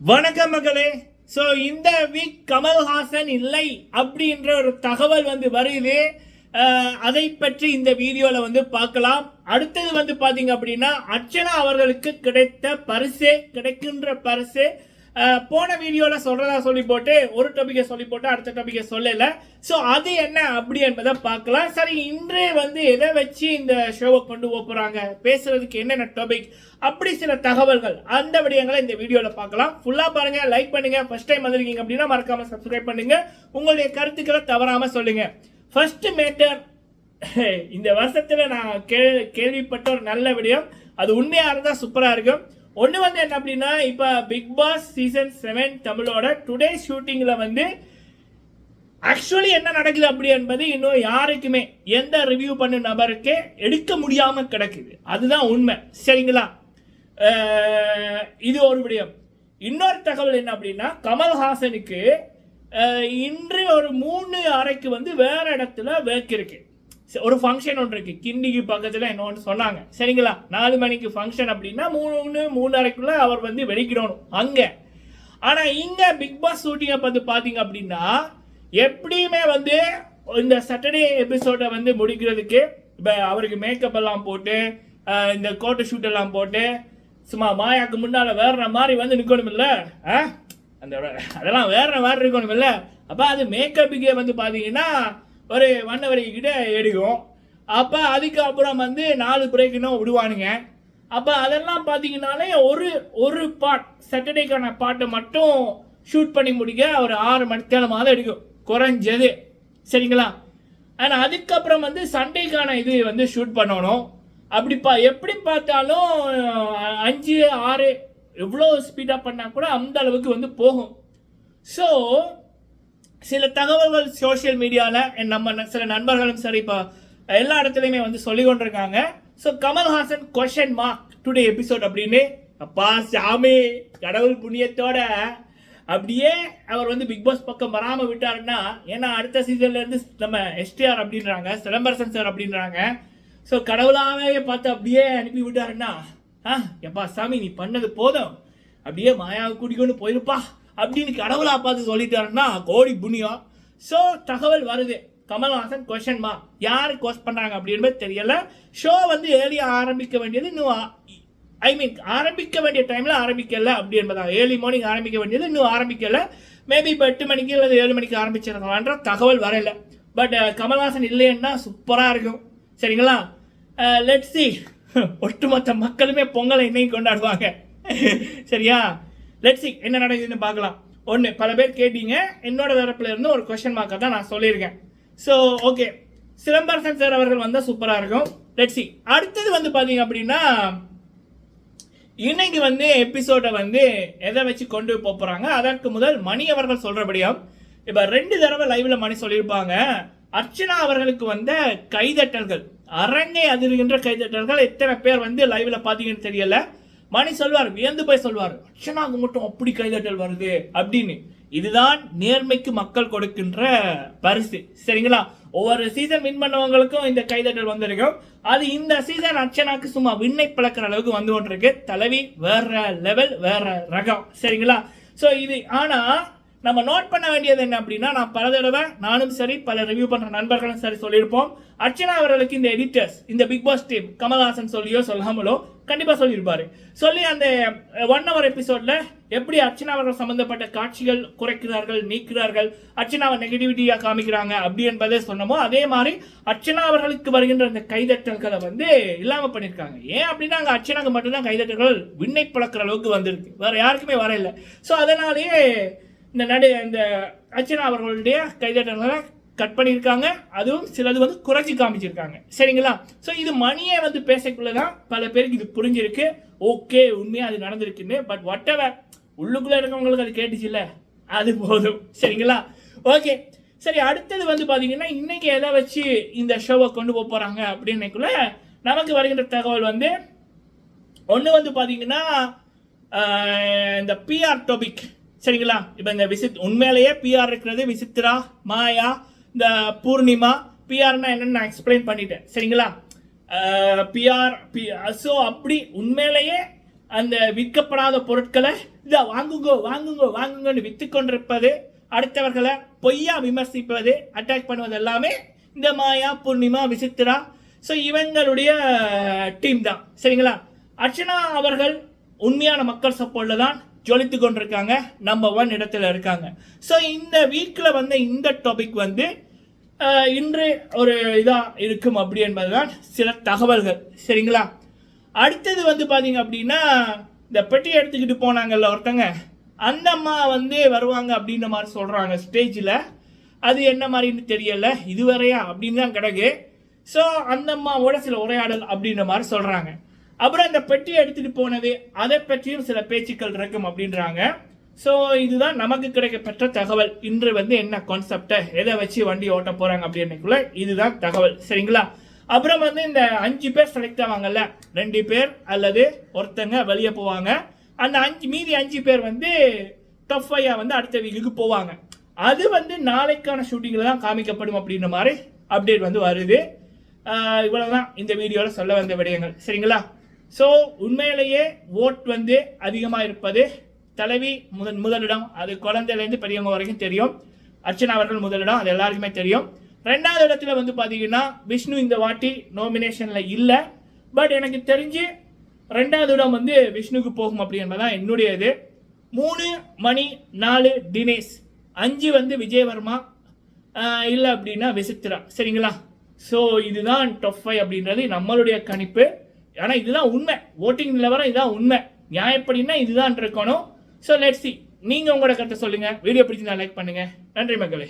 வணக்கம் மகளே. ஸோ இந்த வீக் கமல்ஹாசன் இல்லை அப்படின்ற ஒரு தகவல் வந்து வருது. அதை பற்றி இந்த வீடியோவில் வந்து பார்க்கலாம். அடுத்தது வந்து பார்த்தீங்க அப்படின்னா அர்ச்சனா அவர்களுக்கு கிடைத்த பரிசு கிடைக்கின்ற பரிசு போன வீடியோவில் சொல்கிறதா சொல்லி போட்டு ஒரு டாபிக்கை சொல்லி போட்டு அடுத்த டாப்பிக்கை சொல்லலை. ஸோ அது என்ன அப்படி என்பதை பார்க்கலாம். சரி இன்றே வந்து எதை வச்சு இந்த ஷோவை கொண்டு போக பேசுகிறதுக்கு பேசுறதுக்கு என்னென்ன டாபிக் அப்படி சில தகவல்கள். அந்த விடயங்களை இந்த வீடியோவில் பார்க்கலாம். ஃபுல்லாக பாருங்கள் லைக் பண்ணுங்கள் ஃபஸ்ட் டைம் வந்திருக்கீங்க அப்படின்னா மறக்காமல் சப்ஸ்கிரைப் பண்ணுங்கள் உங்களுடைய கருத்துக்களை தவறாமல் சொல்லுங்கள் ஃபஸ்ட்டு மேட்டர் இந்த வருஷத்தில் நான் கே கேள்விப்பட்ட ஒரு நல்ல விடயம். அது உண்மையாக இருந்தால் சூப்பராக இருக்கும். ஒன்று வந்து என்ன அப்படின்னா இப்போ பிக் பாஸ் சீசன் செவன் தமிழோட டுடே ஷூட்டிங்கில் வந்து ஆக்சுவலி என்ன நடக்குது அப்படி என்பது இன்னும் யாருக்குமே எந்த ரிவ்யூ பண்ண நபருக்கே எடுக்க முடியாமல் கிடக்குது. அதுதான் உண்மை. சரிங்களா? இது ஒரு விடயம். இன்னொரு தகவல் என்ன அப்படின்னா கமல்ஹாசனுக்கு இன்று ஒரு மூணு அறைக்கு வந்து வேற இடத்துல வேக் ஒரு ஃபங்க்ஷன் ஒன்று இருக்குது கிண்டிக்கு பக்கத்தில் என்ன ஒன்று சொன்னாங்க. சரிங்களா? நாலு மணிக்கு ஃபங்க்ஷன் அப்படின்னா மூணு மூணு அவர் வந்து வெடிக்கிடணும் அங்கே. ஆனால் இங்கே பிக் பாஸ் ஷூட்டிங்கை பார்த்து பார்த்தீங்க அப்படின்னா எப்படியுமே வந்து இந்த சாட்டர்டே எபிசோடை வந்து முடிக்கிறதுக்கு இப்போ அவருக்கு மேக்கப் எல்லாம் போட்டு இந்த கோட்டை ஷூட் எல்லாம் போட்டு சும்மா மாயாக்கு முன்னால் வேற மாதிரி வந்து நிற்கணும் இல்லை ஆ? அந்த அதெல்லாம் வேற மாதிரி இருக்கணும் இல்லை அப்போ அது மேக்கப்புக்கே வந்து பார்த்தீங்கன்னா ஒரு ஒன் ஹவர் எடுக்கும். அப்போ அதுக்கப்புறம் வந்து நாலு பிரேக்குன்னு விடுவானுங்க. அப்போ அதெல்லாம் பார்த்தீங்கன்னாலே ஒரு ஒரு பாட் சாட்டர்டேக்கான பாட்டை மட்டும் ஷூட் பண்ணி முடிக்க ஒரு ஆறு மணி மணித்தேலமாவது எடுக்கும். குறைஞ்சது. சரிங்களா? ஆனால் அதுக்கப்புறம் வந்து சண்டேக்கான இது வந்து ஷூட் பண்ணணும். அப்படி பா எப்படி பார்த்தாலும் அஞ்சு ஆறு எவ்வளோ ஸ்பீடாக பண்ணால் கூட அந்த அளவுக்கு வந்து போகும். ஸோ சில தகவல்கள் சோஷியல் மீடியாவில் நம்ம ந- சில நண்பர்களும் சரி இப்போ எல்லா இடத்துலையுமே வந்து சொல்லி கொண்டிருக்காங்க. So Kamal Haasan question mark today episode அப்படின்னு அப்பா சாமி கடவுள் புண்ணியத்தோட அப்படியே அவர் வந்து பிக் பாஸ் பக்கம் வராமல் விட்டாருன்னா ஏன்னா அடுத்த சீசன்லேருந்து நம்ம எஸ்டிஆர் அப்படின்றாங்க சிலம்பரசன் சார் அப்படின்றாங்க. ஸோ கடவுளாகவே பார்த்து அப்படியே அனுப்பி விட்டாருன்னா ஆ எப்பா சாமி நீ பண்ணது போதும். அப்படியே மாயாவை கூட்டிக்கொண்டு போயிருப்பா. அப்படின்னு கடவுளாக பார்த்து சொல்லிட்டாருன்னா கோடி புண்ணியம். ஸோ தகவல் வருது. கமல்ஹாசன் கொஷன் மா யார் கொஸ்ட் பண்றாங்க அப்படின்றது தெரியல. ஷோ வந்து ஏர்லியாக ஆரம்பிக்க வேண்டியது இன்னும் ஐ மீன் ஆரம்பிக்க வேண்டிய டைமில் ஆரம்பிக்கல அப்படி என்பதாக ஏர்லி மார்னிங் ஆரம்பிக்க வேண்டியது இன்னும் ஆரம்பிக்கல. மேபி இப்போ எட்டு மணிக்கு அல்லது ஏழு மணிக்கு ஆரம்பிச்சிருக்கலான்ற தகவல் வரல. பட் uh, கமல்ஹாசன் இல்லைன்னா சூப்பராக இருக்கும். சரிங்களா? Uh, லெட்ஸி ஒட்டுமொத்த மக்களுமே பொங்கலை இன்னைக்கு கொண்டாடுவாங்க. சரியா? லெட் சி என்ன நடக்குதுன்னு பார்க்கலாம். ஒன்று பல பேர் கேட்டீங்க. என்னோட தரப்புல இருந்து ஒரு கொஷின் மார்க்கை தான் நான் சொல்லியிருக்கேன். ஸோ ஓகே சிலம்பரசன் சார் அவர்கள் வந்தால் சூப்பராக இருக்கும். லெட் சி அடுத்தது வந்து பார்த்தீங்க அப்படின்னா இன்னைக்கு வந்து எபிசோடை வந்து எதை வச்சு கொண்டு போகிறாங்க அதற்கு முதல் மணி அவர்கள் சொல்கிறபடியும் இப்போ ரெண்டு தடவை லைவில் மணி சொல்லியிருப்பாங்க. அர்ச்சனா அவர்களுக்கு வந்த கைதட்டல்கள். அரங்கை அதிர்கின்ற கைதட்டல்கள் எத்தனை பேர் வந்து லைவில் பார்த்தீங்கன்னு தெரியல. மணி சொல்வார் வியந்து போய் சொல்வார் அர்ச்சனாவுக்கு மட்டும் அப்படி கைதட்டல் வருது? அப்படின்னு. இதுதான் நேர்மைக்கு மக்கள் கொடுக்கின்ற பரிசு. சரிங்களா? ஒவ்வொரு சீசன் வின் பண்ணவங்களுக்கும் இந்த கைதட்டல் வந்திருக்கும். அது இந்த சீசன் அர்ச்சனாக்கு சும்மா விண்ணை பழக்கிற அளவுக்கு வந்து கொண்டிருக்கு. தலைவி வேற லெவல் வேற ரகம். சரிங்களா? ஸோ இது ஆனால் நம்ம நோட் பண்ண வேண்டியது என்ன அப்படின்னா நான் பல தடவை நானும் சரி பல ரிவ்யூ பண்ணுற நண்பர்களும் சரி சொல்லியிருப்போம். அர்ச்சனா அவர்களுக்கு இந்த எடிட்டர்ஸ் இந்த பிக் பாஸ் டீம் கமல்ஹாசன் சொல்லியோ சொல்லாமலோ கண்டிப்பாக சொல்லியிருப்பார். சொல்லி அந்த ஒன் ஹவர் எபிசோடில் எப்படி அர்ச்சனா அவர்கள் சம்மந்தப்பட்ட காட்சிகள் குறைக்கிறார்கள் நீக்கிறார்கள் அர்ச்சனாவை நெகட்டிவிட்டியாக காமிக்கிறாங்க அப்படி என்பதை சொன்னமோ அதே மாதிரி அர்ச்சனா அவர்களுக்கு வருகின்ற அந்த கைதட்டல்களை வந்து இல்லாமல் பண்ணியிருக்காங்க. ஏன் அப்படின்னா அங்கே அர்ச்சனாக்கு மட்டும்தான் கைதட்டல்கள் விண்ணை பழக்கிற அளவுக்கு வந்திருக்கு. வேறு யாருக்குமே வர இல்லை ஸோ அதனாலேயே இந்த நடு இந்த அர்ச்சனா அவர்களுடைய கைதட்டங்களை கட் பண்ணியிருக்காங்க. அதுவும் சிலது வந்து குறைச்சி காமிச்சிருக்காங்க. சரிங்களா? ஸோ இது மணியை வந்து பேசக்குள்ள தான் பல பேருக்கு இது புரிஞ்சிருக்கு. ஓகே உண்மையாக அது நடந்திருக்குன்னு. பட் whatever உள்ளுக்குள்ளே இருக்கவங்களுக்கு அது கேட்டுச்சுல்ல? அது போதும். சரிங்களா? ஓகே சரி அடுத்தது வந்து பார்த்தீங்கன்னா இன்றைக்கி எதை வச்சு இந்த ஷோவை கொண்டு போக போகிறாங்க அப்படின்னைக்குள்ள நமக்கு வருகின்ற தகவல் வந்து ஒன்று வந்து பார்த்தீங்கன்னா இந்த பிஆர் டோபிக் சரிங்களா? இப்போ இந்த விசித் உண்மையிலேயே பிஆர் இருக்கிறது விசித்ரா மாயா இந்த பூர்ணிமா. பிஆர்னா என்னன்னு நான் எக்ஸ்பிளைன் பண்ணிட்டேன். சரிங்களா? பிஆர் பி ஸோ அப்படி உண்மையிலேயே அந்த விற்கப்படாத பொருட்களை இதை வாங்குங்கோ வாங்குங்கோ வாங்குங்கன்னு விற்று கொண்டிருப்பது அடுத்தவர்களை பொய்யா விமர்சிப்பது அட்டாக் பண்ணுவது எல்லாமே இந்த மாயா பூர்ணிமா விசித்ரா ஸோ இவங்களுடைய டீம் தான். சரிங்களா? அர்ச்சனா அவர்கள் உண்மையான மக்கள் சப்போர்ட்டில் தான் ஜொலித்து கொண்டிருக்காங்க. நம்பர் ஒன் இடத்துல இருக்காங்க. ஸோ இந்த வீக்கில் வந்த இந்த டாபிக் வந்து இன்று ஒரு இதாக இருக்கும் அப்படி என்பதுதான் சில தகவல்கள். சரிங்களா? அடுத்தது வந்து பார்த்தீங்க அப்படின்னா இந்த பெட்டி எடுத்துக்கிட்டு போனாங்கல்ல ஒருத்தங்க. அந்த அம்மா வந்து வருவாங்க அப்படின்ற மாதிரி சொல்கிறாங்க ஸ்டேஜில் அது என்ன மாதிரின்னு தெரியலை. இதுவரையா அப்படின்னு தான் கிடக்கு. ஸோ அந்த அம்மாவோட சில உரையாடல் அப்படின்ற மாதிரி சொல்கிறாங்க அப்புறம் இந்த பெட்டி எடுத்துகிட்டு போனது அதை பற்றியும் சில பேச்சுக்கள் இருக்கும் அப்படின்றாங்க. ஸோ இதுதான் நமக்கு கிடைக்கப்பெற்ற தகவல். இன்று வந்து என்ன கான்செப்டை எதை வச்சு வண்டி ஓட்ட போகிறாங்க அப்படின்னுக்குள்ள இதுதான் தகவல். சரிங்களா? அப்புறம் வந்து இந்த அஞ்சு பேர் செலக்ட் ஆவாங்கல்ல ரெண்டு பேர் அல்லது ஒருத்தங்க வெளியே போவாங்க. அந்த அஞ்சு மீதி அஞ்சு பேர் வந்து டஃப் ஐயா வந்து அடுத்த வீக்குக்கு போவாங்க. அது வந்து நாளைக்கான ஷூட்டிங்கில் தான் காமிக்கப்படும் அப்படின்ற மாதிரி அப்டேட் வந்து வருது. இவ்வளோதான் இந்த வீடியோவில் சொல்ல வந்த விடயங்கள். சரிங்களா? ஸோ உண்மையிலேயே ஓட் வந்து அதிகமாக இருப்பது தலைவி முதல் முதலிடம். அது குழந்தையிலேருந்து பெரியவங்க வரைக்கும் தெரியும். அர்ச்சனா அவர்கள் முதலிடம் அது எல்லாருக்குமே தெரியும். ரெண்டாவது இடத்துல வந்து பார்த்தீங்கன்னா விஷ்ணு இந்த வாட்டி நாமினேஷனில் இல்லை. பட் எனக்கு தெரிஞ்சு ரெண்டாவது இடம் வந்து விஷ்ணுக்கு போகும் அப்படி என்பதான் என்னுடைய இது மூணு மணி நாலு தினேஷ். அஞ்சு வந்து விஜயவர்மா. இல்லை அப்படின்னா விசித்திரா. சரிங்களா? ஸோ இதுதான் டொஃபை அப்படின்றது நம்மளுடைய கணிப்பு. ஆனால் இதுதான் உண்மை. ஓட்டிங் நிலவரம் இதுதான் உண்மை. நியாயப்படினா இதுதான் இருக்கணும். ஸோ லெட்ஸ் சி நீங்கள் உங்களோட கருத்தை சொல்லுங்கள் வீடியோ பிடிச்சிருந்தா லைக் பண்ணுங்கள் நன்றி மக்களே.